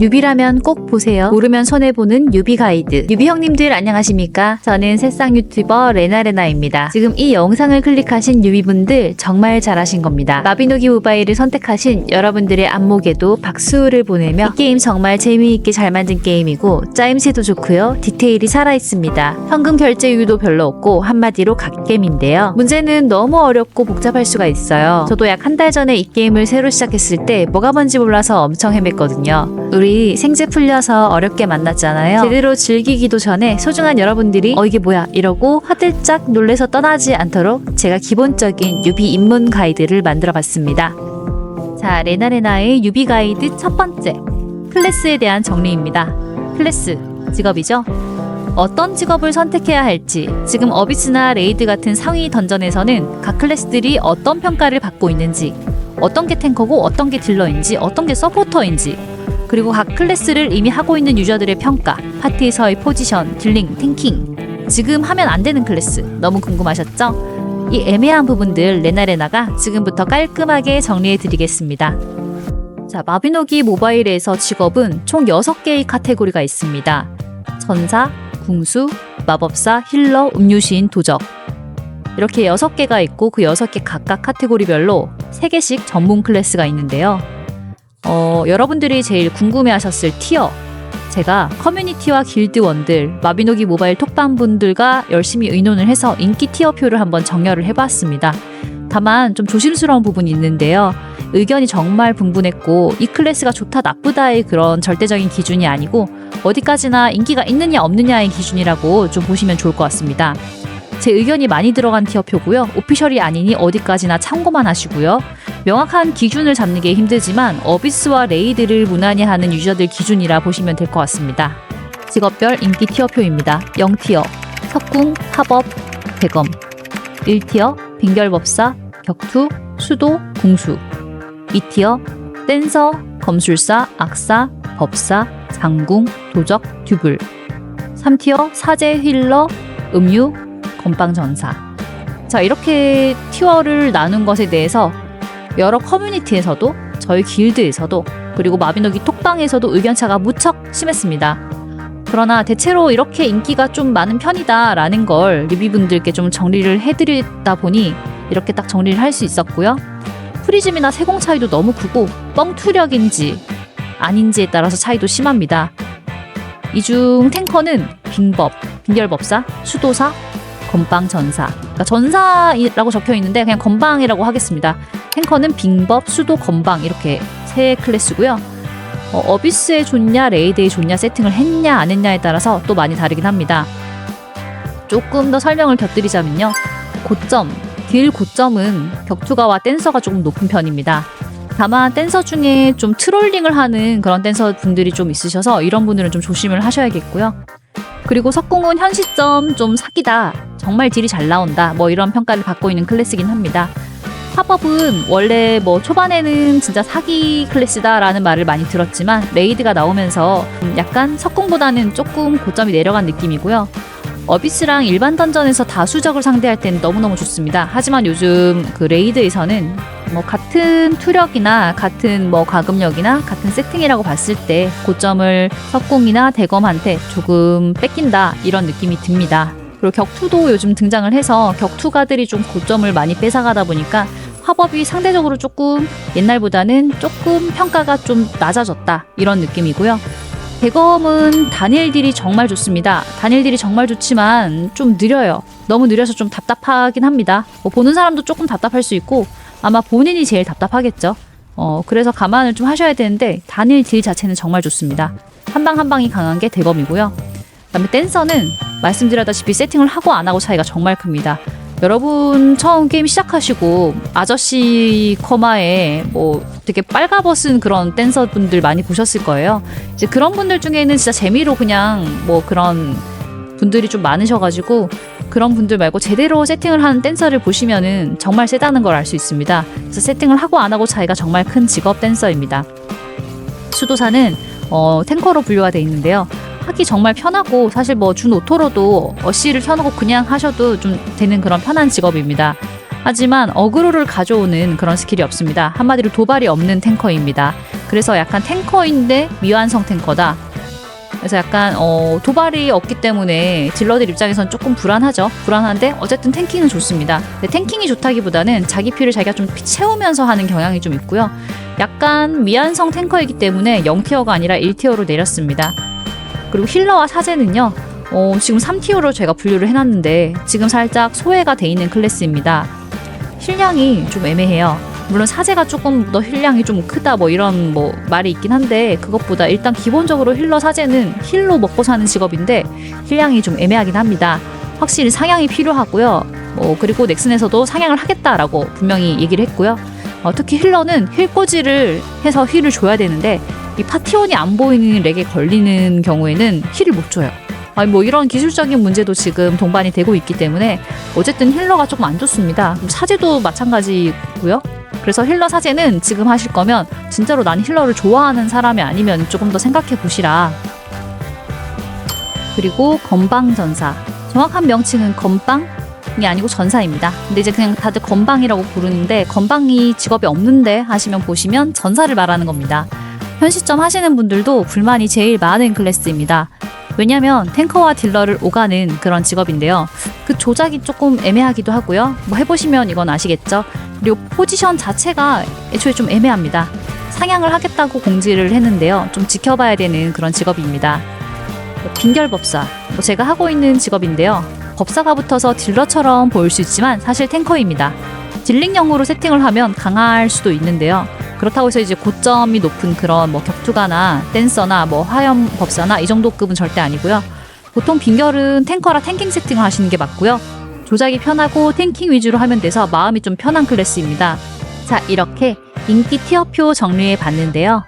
유비라면 꼭 보세요. 모르면 손해보는 유비 가이드. 유비 형님들 안녕하십니까? 저는 새싹 유튜버 레나레나입니다. 지금 이 영상을 클릭하신 유비분들 정말 잘하신 겁니다. 마비노기 모바일을 선택하신 여러분들의 안목에도 박수를 보내며 이 게임 정말 재미있게 잘 만든 게임이고 짜임새도 좋고요. 디테일이 살아있습니다. 현금 결제유도 별로 없고 한마디로 갓겜인데요. 문제는 너무 어렵고 복잡할 수가 있어요. 저도 약 한 달 전에 이 게임을 새로 시작했을 때 뭐가 뭔지 몰라서 엄청 헤맸거든요. 우리 생제 풀려서 어렵게 만났잖아요. 제대로 즐기기도 전에 소중한 여러분들이 어 이게 뭐야 이러고 화들짝 놀래서 떠나지 않도록 제가 기본적인 유비 입문 가이드를 만들어 봤습니다. 자, 레나레나의 유비 가이드 첫 번째. 클래스에 대한 정리입니다. 클래스, 직업이죠? 어떤 직업을 선택해야 할지, 지금 어비스나 레이드 같은 상위 던전에서는 각 클래스들이 어떤 평가를 받고 있는지, 어떤 게 탱커고 어떤 게 딜러인지, 어떤 게 서포터인지, 그리고 각 클래스를 이미 하고 있는 유저들의 평가, 파티에서의 포지션, 딜링, 탱킹, 지금 하면 안 되는 클래스, 너무 궁금하셨죠? 이 애매한 부분들 레나레나가 지금부터 깔끔하게 정리해 드리겠습니다. 자, 마비노기 모바일에서 직업은 총 6개의 카테고리가 있습니다. 전사, 궁수, 마법사, 힐러, 음유시인, 도적. 이렇게 6개가 있고 그 6개 각각 카테고리별로 3개씩 전문 클래스가 있는데요. 어, 여러분들이 제일 궁금해 하셨을 티어. 제가 커뮤니티와 길드원들, 마비노기 모바일 톡방 분들과 열심히 의논을 해서 인기 티어표를 한번 정렬을 해봤습니다. 다만 좀 조심스러운 부분이 있는데요. 의견이 정말 분분했고 이 클래스가 좋다 나쁘다의 그런 절대적인 기준이 아니고 어디까지나 인기가 있느냐 없느냐의 기준이라고 좀 보시면 좋을 것 같습니다. 제 의견이 많이 들어간 티어표고요. 오피셜이 아니니 어디까지나 참고만 하시고요. 명확한 기준을 잡는 게 힘들지만 어비스와 레이드를 무난히 하는 유저들 기준이라 보시면 될 것 같습니다. 직업별 인기 티어표입니다. 0티어 석궁, 합업, 대검 1티어 빙결법사, 격투, 수도, 궁수 2티어 댄서, 검술사, 악사, 법사, 장궁, 도적, 듀블 3티어 사제, 힐러, 음유, 건빵 전사 자 이렇게 티어를 나눈 것에 대해서 여러 커뮤니티에서도 저희 길드에서도 그리고 마비노기 톡방에서도 의견차가 무척 심했습니다. 그러나 대체로 이렇게 인기가 좀 많은 편이다라는 걸 리뷰분들께 좀 정리를 해드리다 보니 이렇게 딱 정리를 할 수 있었고요. 프리즘이나 세공 차이도 너무 크고 뻥투력인지 아닌지에 따라서 차이도 심합니다. 이 중 탱커는 빙법, 빙결법사, 수도사, 건방전사. 그러니까 전사라고 적혀 있는데 그냥 건방이라고 하겠습니다. 탱커는 빙법, 수도, 건방 이렇게 세 클래스고요. 어, 비스에 좋냐, 레이드에 좋냐 세팅을 했냐 안 했냐에 따라서 또 많이 다르긴 합니다. 조금 더 설명을 곁들이자면요. 고점, 딜 고점은 격투가와 댄서가 조금 높은 편입니다. 다만 댄서 중에 좀 트롤링을 하는 그런 댄서 분들이 좀 있으셔서 이런 분들은 좀 조심을 하셔야겠고요. 그리고 석궁은 현 시점 좀 사기다. 정말 딜이 잘 나온다. 뭐 이런 평가를 받고 있는 클래스긴 합니다. 팝업은 원래 뭐 초반에는 진짜 사기 클래스다라는 말을 많이 들었지만 레이드가 나오면서 음, 약간 석궁보다는 조금 고점이 내려간 느낌이고요. 어비스랑 일반 던전에서 다수적을 상대할 때는 너무너무 좋습니다. 하지만 요즘 그 레이드에서는 뭐 같은 투력이나 같은 뭐 가금력이나 같은 세팅이라고 봤을 때 고점을 석궁이나 대검한테 조금 뺏긴다 이런 느낌이 듭니다. 그리고 격투도 요즘 등장을 해서 격투가들이 좀 고점을 많이 뺏어가다 보니까 화법이 상대적으로 조금 옛날보다는 조금 평가가 좀 낮아졌다 이런 느낌이고요. 대검은 단일 딜이 정말 좋습니다. 단일 딜이 정말 좋지만 좀 느려요. 너무 느려서 좀 답답하긴 합니다. 뭐 보는 사람도 조금 답답할 수 있고 아마 본인이 제일 답답하겠죠. 어, 그래서 감안을 좀 하셔야 되는데 단일 딜 자체는 정말 좋습니다. 한 방 한 방이 강한 게 대검이고요. 그다음에 댄서는 말씀드렸다시피 세팅을 하고 안 하고 차이가 정말 큽니다. 여러분 처음 게임 시작하시고 아저씨 커마에 뭐 되게 빨가벗은 그런 댄서분들 많이 보셨을 거예요. 이제 그런 분들 중에는 진짜 재미로 그냥 뭐 그런 분들이 좀 많으셔가지고 그런 분들 말고 제대로 세팅을 하는 댄서를 보시면은 정말 세다는 걸 알 수 있습니다. 그래서 세팅을 하고 안 하고 차이가 정말 큰 직업 댄서입니다. 수도사는 어, 탱커로 분류가 돼 있는데요. 하기 정말 편하고 사실 뭐 준 오토로도 어시를 켜놓고 그냥 하셔도 좀 되는 그런 편한 직업입니다. 하지만 어그로를 가져오는 그런 스킬이 없습니다. 한마디로 도발이 없는 탱커입니다. 그래서 약간 탱커인데 미완성 탱커다. 그래서 약간 어, 도발이 없기 때문에 딜러들 입장에선 조금 불안하죠. 불안한데 어쨌든 탱킹은 좋습니다. 근데 탱킹이 좋다기보다는 자기 피를 자기가 좀 피- 채우면서 하는 경향이 좀 있고요. 약간 미완성 탱커이기 때문에 0티어가 아니라 1티어로 내렸습니다. 그리고 힐러와 사제는요. 어, 지금 3티어로 제가 분류를 해놨는데 지금 살짝 소외가 돼 있는 클래스입니다. 힐량이 좀 애매해요. 물론 사제가 조금 더 힐량이 좀 크다 뭐 이런 뭐 말이 있긴 한데 그것보다 일단 기본적으로 힐러 사제는 힐로 먹고 사는 직업인데 힐량이 좀 애매하긴 합니다. 확실히 상향이 필요하고요. 뭐 그리고 넥슨에서도 상향을 하겠다라고 분명히 얘기를 했고요. 어, 특히 힐러는 힐꽂이를 해서 힐을 줘야 되는데 이 파티원이 안 보이는 렉에 걸리는 경우에는 힐을 못 줘요. 아니 뭐 이런 기술적인 문제도 지금 동반이 되고 있기 때문에 어쨌든 힐러가 조금 안 좋습니다. 사제도 마찬가지고요. 그래서 힐러 사제는 지금 하실 거면 진짜로 난 힐러를 좋아하는 사람이 아니면 조금 더 생각해 보시라. 그리고 건방전사. 정확한 명칭은 건방이 아니고 전사입니다. 근데 이제 그냥 다들 건방이라고 부르는데 건방이 직업이 없는데 하시면 보시면 전사를 말하는 겁니다. 현 시점 하시는 분들도 불만이 제일 많은 클래스입니다. 왜냐면 탱커와 딜러를 오가는 그런 직업인데요. 그 조작이 조금 애매하기도 하고요. 뭐 해보시면 이건 아시겠죠? 그리고 포지션 자체가 애초에 좀 애매합니다. 상향을 하겠다고 공지를 했는데요. 좀 지켜봐야 되는 그런 직업입니다. 빈결법사. 뭐 제가 하고 있는 직업인데요. 법사가 붙어서 딜러처럼 보일 수 있지만 사실 탱커입니다. 딜링형으로 세팅을 하면 강할 수도 있는데요. 그렇다고 해서 이제 고점이 높은 그런 뭐 격투가나 댄서나 뭐 화염 법사나 이 정도 급은 절대 아니고요. 보통 빈결은 탱커라 탱킹 세팅을 하시는 게 맞고요. 조작이 편하고 탱킹 위주로 하면 돼서 마음이 좀 편한 클래스입니다. 자, 이렇게 인기 티어표 정리해 봤는데요.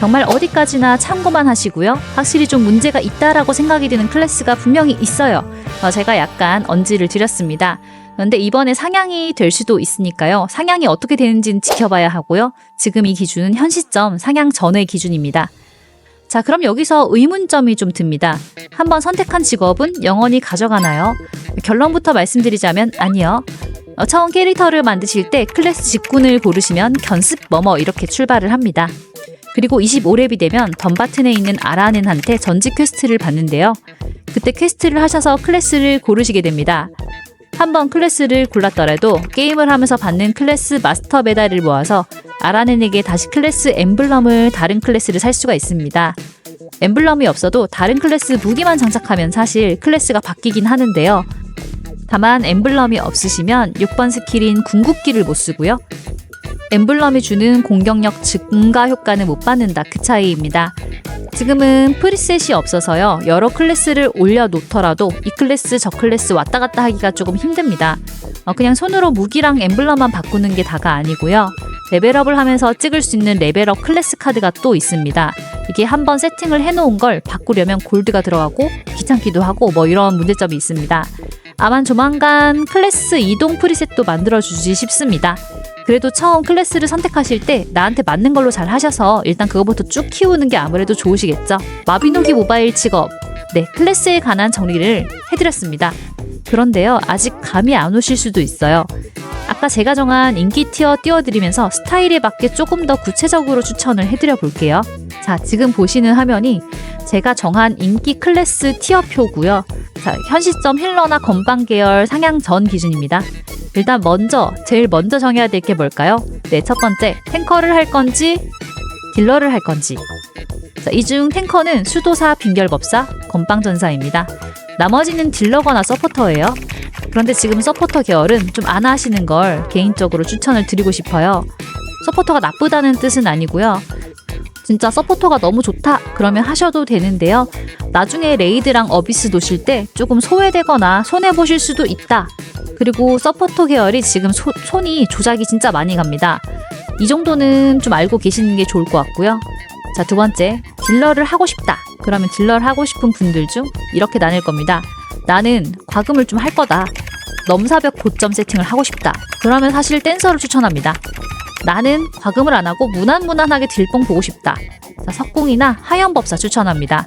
정말 어디까지나 참고만 하시고요. 확실히 좀 문제가 있다라고 생각이 드는 클래스가 분명히 있어요. 어, 제가 약간 언지를 드렸습니다. 그런데 이번에 상향이 될 수도 있으니까요. 상향이 어떻게 되는지는 지켜봐야 하고요. 지금 이 기준은 현 시점 상향 전의 기준입니다. 자, 그럼 여기서 의문점이 좀 듭니다. 한번 선택한 직업은 영원히 가져가나요? 결론부터 말씀드리자면 아니요. 어, 처음 캐릭터를 만드실 때 클래스 직군을 고르시면 견습 뭐뭐 이렇게 출발을 합니다. 그리고 25렙이 되면 덤바튼에 있는 아라넨한테 전직 퀘스트를 받는데요. 그때 퀘스트를 하셔서 클래스를 고르시게 됩니다. 한번 클래스를 골랐더라도 게임을 하면서 받는 클래스 마스터 메달을 모아서 아라넨에게 다시 클래스 엠블럼을 다른 클래스를 살 수가 있습니다. 엠블럼이 없어도 다른 클래스 무기만 장착하면 사실 클래스가 바뀌긴 하는데요. 다만 엠블럼이 없으시면 6번 스킬인 궁극기를 못 쓰고요. 엠블럼이 주는 공격력 증가 효과는 못 받는다 그 차이입니다. 지금은 프리셋이 없어서요. 여러 클래스를 올려놓더라도 이 클래스 저 클래스 왔다 갔다 하기가 조금 힘듭니다. 어, 그냥 손으로 무기랑 엠블럼만 바꾸는 게 다가 아니고요. 레벨업을 하면서 찍을 수 있는 레벨업 클래스 카드가 또 있습니다. 이게 한번 세팅을 해놓은 걸 바꾸려면 골드가 들어가고 귀찮기도 하고 뭐 이런 문제점이 있습니다. 아만 조만간 클래스 이동 프리셋도 만들어주지 싶습니다. 그래도 처음 클래스를 선택하실 때 나한테 맞는 걸로 잘 하셔서 일단 그거부터 쭉 키우는 게 아무래도 좋으시겠죠. 마비노기 모바일 직업. 네, 클래스에 관한 정리를 해드렸습니다. 그런데요, 아직 감이 안 오실 수도 있어요. 아까 제가 정한 인기 티어 띄워드리면서 스타일에 맞게 조금 더 구체적으로 추천을 해드려 볼게요. 자, 지금 보시는 화면이 제가 정한 인기 클래스 티어표고요. 자, 현 시점 힐러나 건방 계열 상향 전 기준입니다. 일단 먼저 제일 먼저 정해야 될 게 뭘까요? 네, 첫 번째 탱커를 할 건지 딜러를 할 건지. 자, 이중 탱커는 수도사 빈결법사 건빵전사입니다. 나머지는 딜러거나 서포터예요. 그런데 지금 서포터 계열은 좀 안 하시는 걸 개인적으로 추천을 드리고 싶어요. 서포터가 나쁘다는 뜻은 아니고요. 진짜 서포터가 너무 좋다 그러면 하셔도 되는데요. 나중에 레이드랑 어비스 도실 때 조금 소외되거나 손해 보실 수도 있다. 그리고 서포터 계열이 지금 소- 손이 조작이 진짜 많이 갑니다. 이 정도는 좀 알고 계시는 게 좋을 것 같고요. 자, 두 번째, 딜러를 하고 싶다. 그러면 딜러를 하고 싶은 분들 중 이렇게 나눌 겁니다. 나는 과금을 좀 할 거다. 넘사벽 고점 세팅을 하고 싶다. 그러면 사실 댄서를 추천합니다. 나는 과금을 안 하고 무난무난하게 딜뽕 보고 싶다. 자, 석궁이나 하연법사 추천합니다.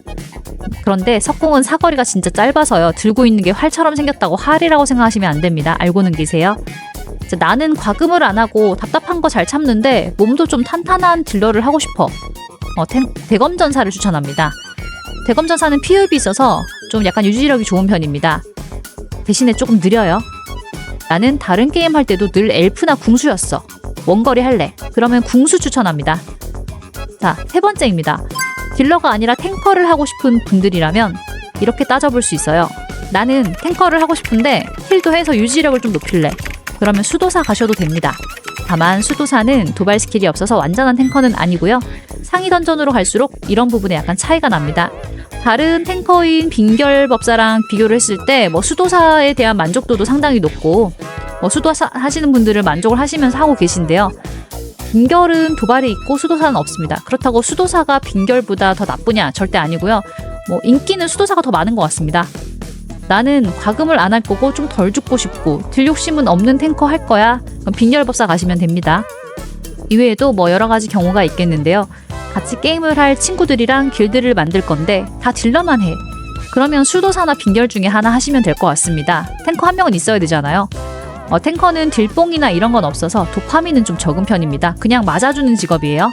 그런데 석궁은 사거리가 진짜 짧아서요. 들고 있는 게 활처럼 생겼다고 활이라고 생각하시면 안 됩니다. 알고는 계세요? 자, 나는 과금을 안 하고 답답한 거 잘 참는데 몸도 좀 탄탄한 딜러를 하고 싶어. 어, 탱- 대검전사를 추천합니다. 대검전사는 피흡이 있어서 좀 약간 유지력이 좋은 편입니다. 대신에 조금 느려요. 나는 다른 게임 할 때도 늘 엘프나 궁수였어. 원거리 할래. 그러면 궁수 추천합니다. 자, 세 번째입니다. 딜러가 아니라 탱커를 하고 싶은 분들이라면 이렇게 따져볼 수 있어요. 나는 탱커를 하고 싶은데 힐도 해서 유지력을 좀 높일래. 그러면 수도사 가셔도 됩니다. 다만 수도사는 도발 스킬이 없어서 완전한 탱커는 아니고요. 상위 던전으로 갈수록 이런 부분에 약간 차이가 납니다. 다른 탱커인 빙결법사랑 비교를 했을 때 뭐 수도사에 대한 만족도도 상당히 높고 뭐 수도사 하시는 분들은 만족을 하시면서 하고 계신데요. 빙결은 도발이 있고 수도사는 없습니다. 그렇다고 수도사가 빙결보다 더 나쁘냐? 절대 아니고요. 뭐 인기는 수도사가 더 많은 것 같습니다. 나는 과금을 안 할 거고 좀 덜 죽고 싶고 딜 욕심은 없는 탱커 할 거야. 그럼 빙결법사 가시면 됩니다. 이외에도 뭐 여러 가지 경우가 있겠는데요. 같이 게임을 할 친구들이랑 길드를 만들 건데 다 딜러만 해. 그러면 수도사나 빙결 중에 하나 하시면 될 것 같습니다. 탱커 한 명은 있어야 되잖아요. 어, 탱커는 딜뽕이나 이런 건 없어서 도파민은 좀 적은 편입니다. 그냥 맞아주는 직업이에요.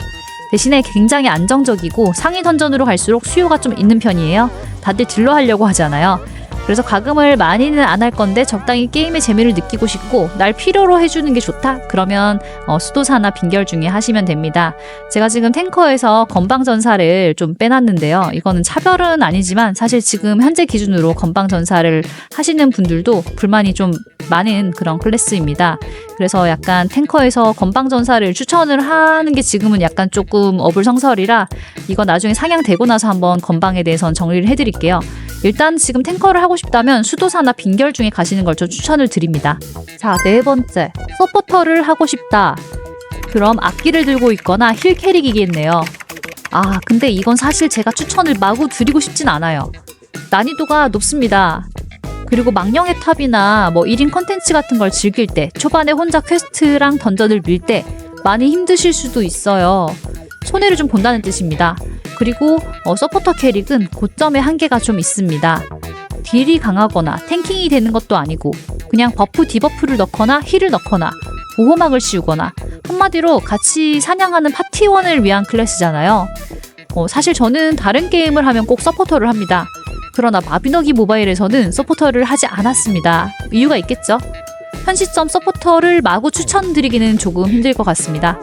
대신에 굉장히 안정적이고 상위 던전으로 갈수록 수요가 좀 있는 편이에요. 다들 딜러 하려고 하잖아요. 그래서 과금을 많이는 안 할 건데 적당히 게임의 재미를 느끼고 싶고 날 필요로 해주는 게 좋다? 그러면 어, 수도사나 빙결 중에 하시면 됩니다. 제가 지금 탱커에서 건방전사를 좀 빼놨는데요. 이거는 차별은 아니지만 사실 지금 현재 기준으로 건방전사를 하시는 분들도 불만이 좀 많은 그런 클래스입니다. 그래서 약간 탱커에서 건방전사를 추천을 하는 게 지금은 약간 조금 어불성설이라 이거 나중에 상향되고 나서 한번 건방에 대해서는 정리를 해드릴게요. 일단 지금 탱커를 하고 싶다면 수도사나 빙결 중에 가시는 걸 저 추천을 드립니다. 자, 네 번째. 서포터를 하고 싶다. 그럼 악기를 들고 있거나 힐 캐릭이겠네요. 아, 근데 이건 사실 제가 추천을 마구 드리고 싶진 않아요. 난이도가 높습니다. 그리고 망령의 탑이나 뭐 1인 컨텐츠 같은 걸 즐길 때 초반에 혼자 퀘스트랑 던전을 밀 때 많이 힘드실 수도 있어요. 손해를 좀 본다는 뜻입니다. 그리고 어, 서포터 캐릭은 고점의 한계가 좀 있습니다. 딜이 강하거나 탱킹이 되는 것도 아니고 그냥 버프 디버프를 넣거나 힐을 넣거나 보호막을 씌우거나 한마디로 같이 사냥하는 파티원을 위한 클래스잖아요. 어, 사실 저는 다른 게임을 하면 꼭 서포터를 합니다. 그러나 마비노기 모바일에서는 서포터를 하지 않았습니다. 이유가 있겠죠? 현 시점 서포터를 마구 추천드리기는 조금 힘들 것 같습니다.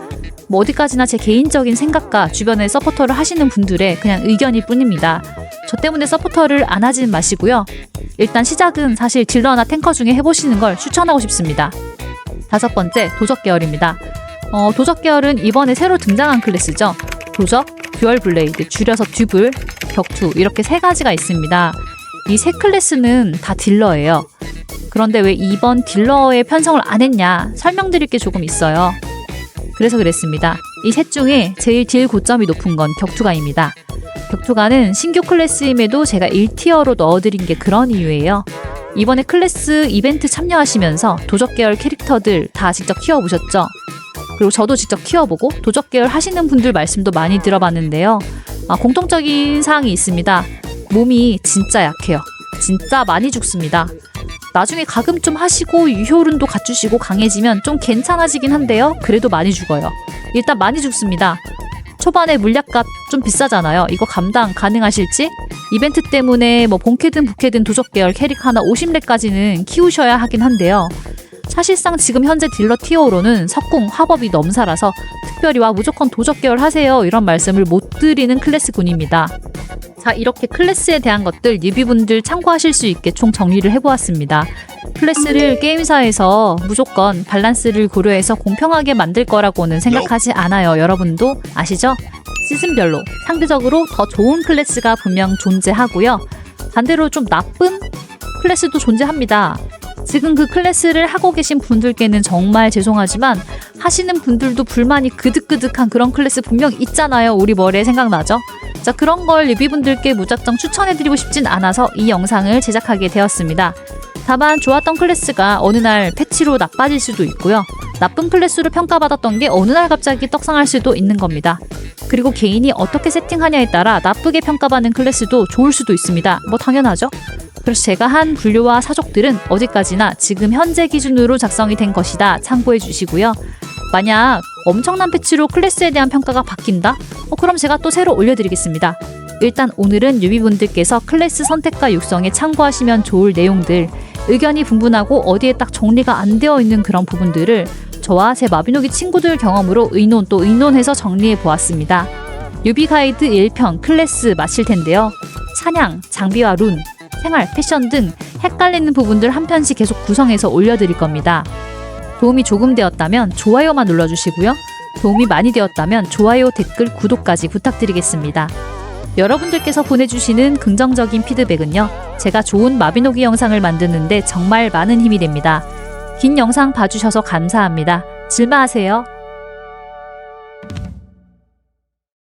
뭐 어디까지나 제 개인적인 생각과 주변에 서포터를 하시는 분들의 그냥 의견일 뿐입니다. 저 때문에 서포터를 안 하지는 마시고요. 일단 시작은 사실 딜러나 탱커 중에 해보시는 걸 추천하고 싶습니다. 다섯 번째, 도적 계열입니다. 어, 도적 계열은 이번에 새로 등장한 클래스죠. 도적, 듀얼 블레이드, 줄여서 듀블, 격투 이렇게 세 가지가 있습니다. 이 세 클래스는 다 딜러예요. 그런데 왜 이번 딜러에 편성을 안 했냐 설명드릴 게 조금 있어요. 그래서 그랬습니다. 이 셋 중에 제일 딜 고점이 높은 건 격투가입니다. 격투가는 신규 클래스임에도 제가 1티어로 넣어드린 게 그런 이유예요. 이번에 클래스 이벤트 참여하시면서 도적 계열 캐릭터들 다 직접 키워보셨죠? 그리고 저도 직접 키워보고 도적 계열 하시는 분들 말씀도 많이 들어봤는데요. 아, 공통적인 사항이 있습니다. 몸이 진짜 약해요. 진짜 많이 죽습니다. 나중에 가금 좀 하시고 유효룬도 갖추시고 강해지면 좀 괜찮아지긴 한데요. 그래도 많이 죽어요. 일단 많이 죽습니다. 초반에 물약값 좀 비싸잖아요. 이거 감당 가능하실지? 이벤트 때문에 뭐 본캐든 부캐든 도적 계열 캐릭 하나 50렙까지는 키우셔야 하긴 한데요. 사실상 지금 현재 딜러 티어로는 석궁, 화법이 넘사라서 특별히 와 무조건 도적 계열 하세요 이런 말씀을 못 드리는 클래스군입니다. 자 이렇게 클래스에 대한 것들 뉴비분들 참고하실 수 있게 총 정리를 해보았습니다. 클래스를 게임사에서 무조건 밸런스를 고려해서 공평하게 만들 거라고는 생각하지 않아요. 여러분도 아시죠? 시즌별로 상대적으로 더 좋은 클래스가 분명 존재하고요. 반대로 좀 나쁜 클래스도 존재합니다. 지금 그 클래스를 하고 계신 분들께는 정말 죄송하지만 하시는 분들도 불만이 그득그득한 그런 클래스 분명 있잖아요. 우리 머리에 생각나죠? 자, 그런 걸 리뷰분들께 무작정 추천해드리고 싶진 않아서 이 영상을 제작하게 되었습니다. 다만 좋았던 클래스가 어느 날 패치로 나빠질 수도 있고요. 나쁜 클래스로 평가받았던 게 어느 날 갑자기 떡상할 수도 있는 겁니다. 그리고 개인이 어떻게 세팅하냐에 따라 나쁘게 평가받는 클래스도 좋을 수도 있습니다. 뭐 당연하죠. 그래서 제가 한 분류와 사족들은 어디까지나 지금 현재 기준으로 작성이 된 것이다 참고해 주시고요. 만약 엄청난 패치로 클래스에 대한 평가가 바뀐다? 어, 그럼 제가 또 새로 올려드리겠습니다. 일단 오늘은 유비분들께서 클래스 선택과 육성에 참고하시면 좋을 내용들, 의견이 분분하고 어디에 딱 정리가 안 되어 있는 그런 부분들을 저와 제 마비노기 친구들 경험으로 의논 또 의논해서 정리해 보았습니다. 유비 가이드 1편 클래스 마칠 텐데요. 사냥, 장비와 룬, 생활, 패션 등 헷갈리는 부분들 한 편씩 계속 구성해서 올려드릴 겁니다. 도움이 조금 되었다면 좋아요만 눌러주시고요. 도움이 많이 되었다면 좋아요, 댓글, 구독까지 부탁드리겠습니다. 여러분들께서 보내주시는 긍정적인 피드백은요, 제가 좋은 마비노기 영상을 만드는데 정말 많은 힘이 됩니다. 긴 영상 봐주셔서 감사합니다. 질마하세요.